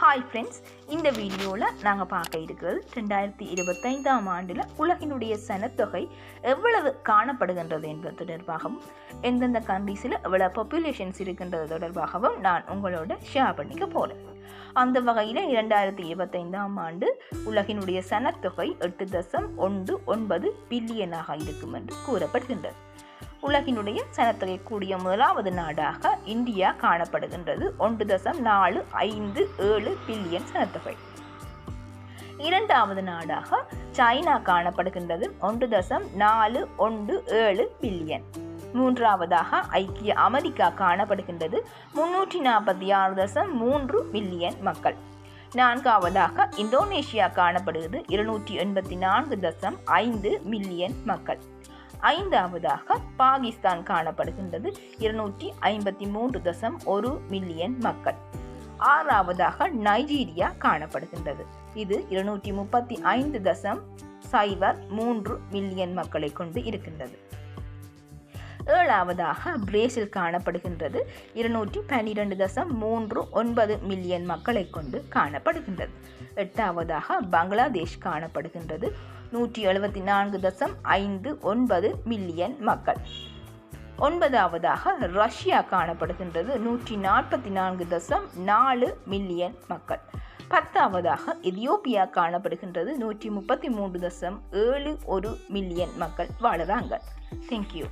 Hi friends இந்த வீடியோவில் நாங்கள் பார்க்க இருக்கிறது ரெண்டாயிரத்தி இருபத்தைந்தாம் ஆண்டில் உலகினுடைய சனத்தொகை எவ்வளவு காணப்படுகின்றது என்பது தொடர்பாகவும் எந்தெந்த கண்ட்ரீஸில் எவ்வளோ பாப்புலேஷன்ஸ் இருக்கின்றது தொடர்பாகவும் நான் உங்களோட ஷேர் பண்ணிக்க போகிறேன் அந்த வகையில் இரண்டாயிரத்தி இருபத்தைந்தாம் ஆண்டு உலகினுடைய சனத்தொகை எட்டு தசம் ஒன்று ஒன்பது பில்லியனாக இருக்கும் என்று கூறப்படுகின்றது. உலகினுடைய சனத்தொகை கூடிய முதலாவது நாடாக இந்தியா காணப்படுகின்றது. ஒன்று தசம் நாலு ஐந்து ஏழு பில்லியன் சனத்தொகை. இரண்டாவது நாடாக சைனா காணப்படுகின்றது. ஒன்று தசம் நாலு ஒன்று ஏழு பில்லியன். மூன்றாவதாக ஐக்கிய அமெரிக்கா காணப்படுகின்றது. முன்னூற்றி நாற்பத்தி ஆறு தசம் மூன்று மில்லியன் மக்கள். நான்காவதாக இந்தோனேஷியா காணப்படுகிறது. இருநூற்றி எண்பத்தி நான்கு தசம் ஐந்து மில்லியன் மக்கள். ஐந்தாவதாக பாகிஸ்தான் காணப்படுகின்றது. இருநூற்றி ஐம்பத்தி மூன்று தசம் ஒரு மில்லியன் மக்கள். ஆறாவதாக நைஜீரியா காணப்படுகின்றது. இது இருநூற்றி முப்பத்தி ஐந்து தசம் சைபர் மூன்று மில்லியன் மக்களை கொண்டு இருக்கின்றது. ஏழாவதாக பிரேசில் காணப்படுகின்றது. இருநூற்றி பன்னிரெண்டு தசம் மூன்று ஒன்பது மில்லியன் மக்களை கொண்டு காணப்படுகின்றது. எட்டாவதாக பங்களாதேஷ் காணப்படுகின்றது. நூற்றி எழுபத்தி நான்கு தசம் ஐந்து ஒன்பது மில்லியன் மக்கள். ஒன்பதாவதாக ரஷ்யா காணப்படுகின்றது. நூற்றி நாற்பத்தி நான்கு தசம் நாலு மில்லியன் மக்கள். பத்தாவதாக எதியோப்பியா காணப்படுகின்றது. நூற்றி முப்பத்தி மூன்று தசம் ஏழு ஒரு மில்லியன் மக்கள் வாழுறாங்க. தேங்க்யூ